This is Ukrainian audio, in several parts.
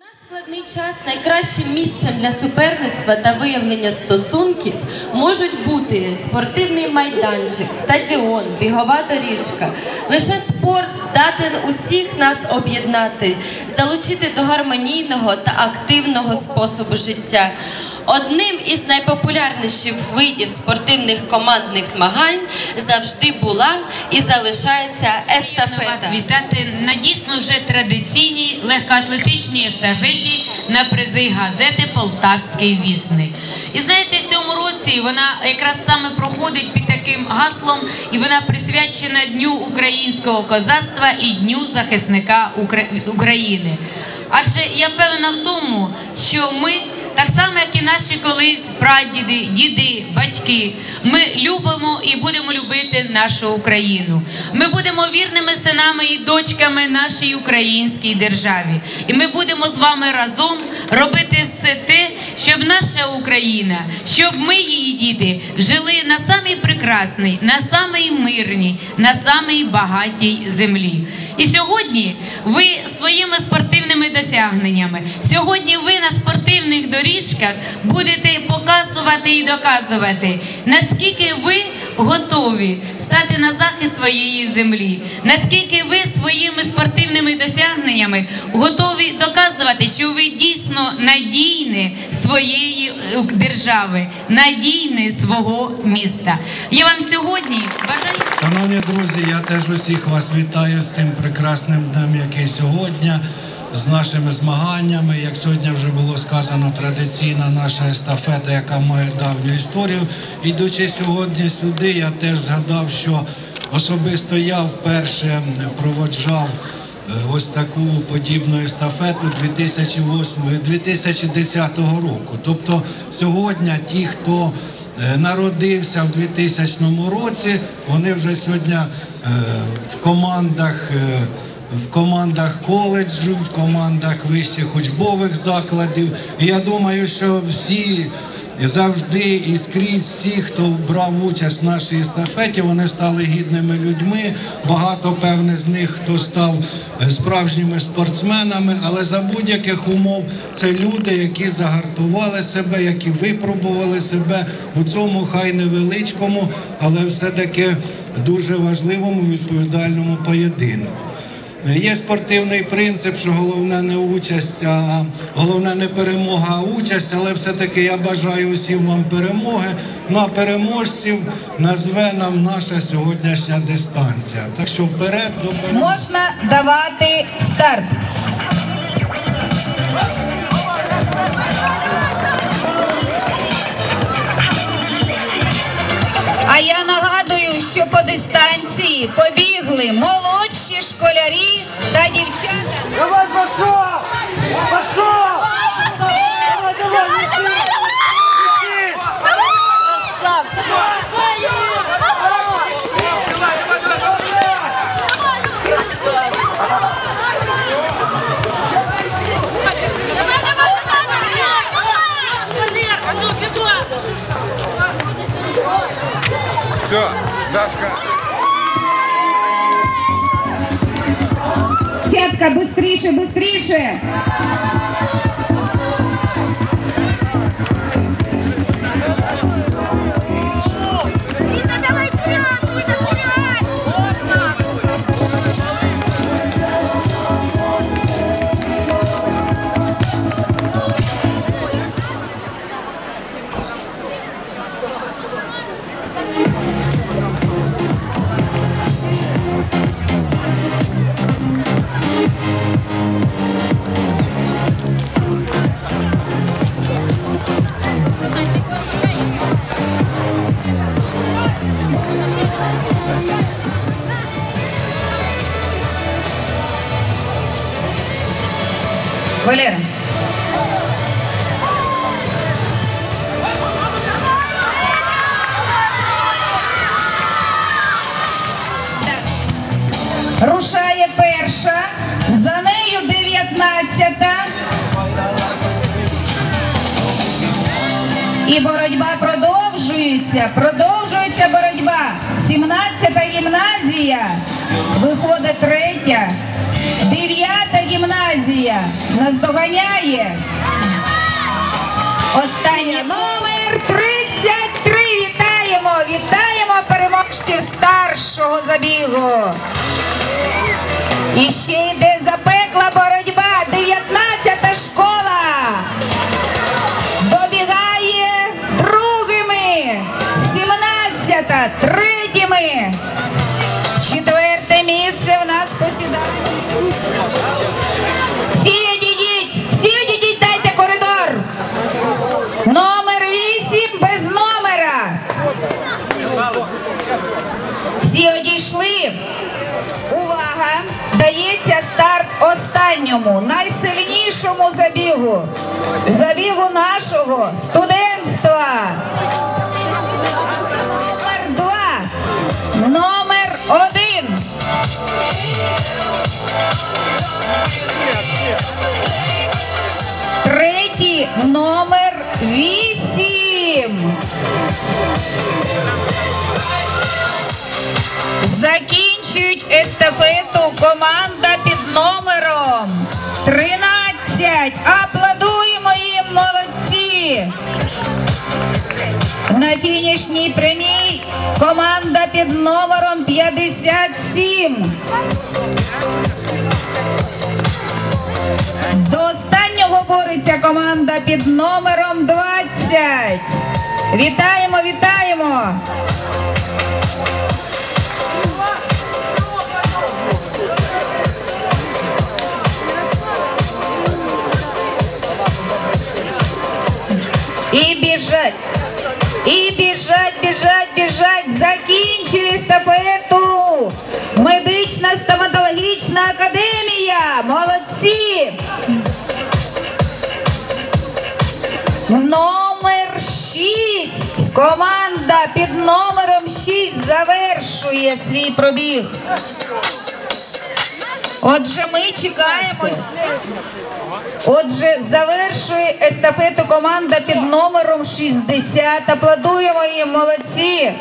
Наш складний час найкращим місцем для суперництва та виявлення стосунків можуть бути спортивний майданчик, стадіон, бігова доріжка. Лише спорт здатен усіх нас об'єднати, залучити до гармонійного та активного способу життя. Одним із найпопулярніших видів спортивних командних змагань завжди була і залишається вас вітати на дійсно вже традиційній легкоатлетичній естафеті на призи газети Полтавський вісник. І знаєте, цьому році вона якраз саме проходить під таким гаслом, і вона присвячена Дню українського козацтва і Дню захисника Укра- України. Адже я певна в тому, що ми. Так само, як і наші колись прадіди, діди, батьки. Ми любимо і будемо любити нашу Україну. Ми будемо вірними синами і дочками нашій українській державі. І ми будемо з вами разом робити все те, щоб наша Україна, щоб ми, її діти, жили на самій прекрасній, на самій мирній, на самій багатій землі. І сьогодні ви своїми спортивними досягненнями, сьогодні ви на спортивних доріжках будете показувати і доказувати, наскільки ви готові стати на захист своєї землі, наскільки ви своїми спортивними досягненнями готові доказувати, що ви дійсно надійні своєї е, держави, надійні свого міста. Я вам сьогодні бажаю. Шановні друзі, я теж усіх вас вітаю з цим прекрасним днем, який сьогодні, з нашими змаганнями. Як сьогодні вже було сказано, традиційна наша естафета, яка має давню історію. Ідучи сьогодні сюди, я теж згадав, що особисто я вперше проводжав е, ось таку подібну естафету 2008 2010 року. Тобто сьогодні ті, хто е, народився в 2000 році, вони вже сьогодні е, в командах. В командах коледжу, в командах вищих учбових закладів. І я думаю, що всі завжди і скрізь всі, хто брав участь в нашій естафеті, вони стали гідними людьми. Багато певне з них, хто став справжніми спортсменами, але за будь-яких умов це люди, які загартували себе, які випробували себе у цьому хай невеличкому, але все-таки дуже важливому відповідальному поєдинку. Є спортивний принцип, що головне не участь, а головне не перемога, а участь, але все-таки я бажаю усім вам перемоги. Ну а переможців назве нам наша сьогоднішня дистанція. Так що вперед до перемоги. Можна давати старт. А я нагадую, що по дистанції побігли молодші школярі та дівчата. Давай, пошел! Пошел! Давай, давай, неси! Неси! Все, Сашка. Быстріше, быстріше. Валера. Рушає перша, за нею дев'ятнадцята. І боротьба продовжується, продовжується боротьба. 17-та гімназія, виходить третя, 9-та гімназія. наздоганяє. Останній номер 33. Вітаємо! Вітаємо переможців старшого забігу. І ще йде запекла боротьба. 19-та школа. Останньому, найсильнішому забігу. Забігу нашого студентства. Номер два. Номер один. Третій номер вісім. Закінчують естафету команда На фінішній прямій команда під номером 57. До останнього бореться команда під номером 20. Вітаємо, вітаємо! Закінчує естафету. Медична стоматологічна академія. Молодці. Номер 6. Команда під номером 6 завершує свій пробіг. Отже, ми чекаємо. Отже, завершує естафету команда під номером 60. Аплодуємо їм, молодці.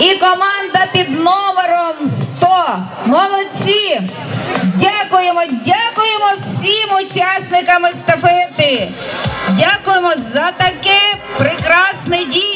І команда під номером 100. Молодці. Дякуємо, дякуємо всім учасникам естафети. Дякуємо за таке прекрасне дійство.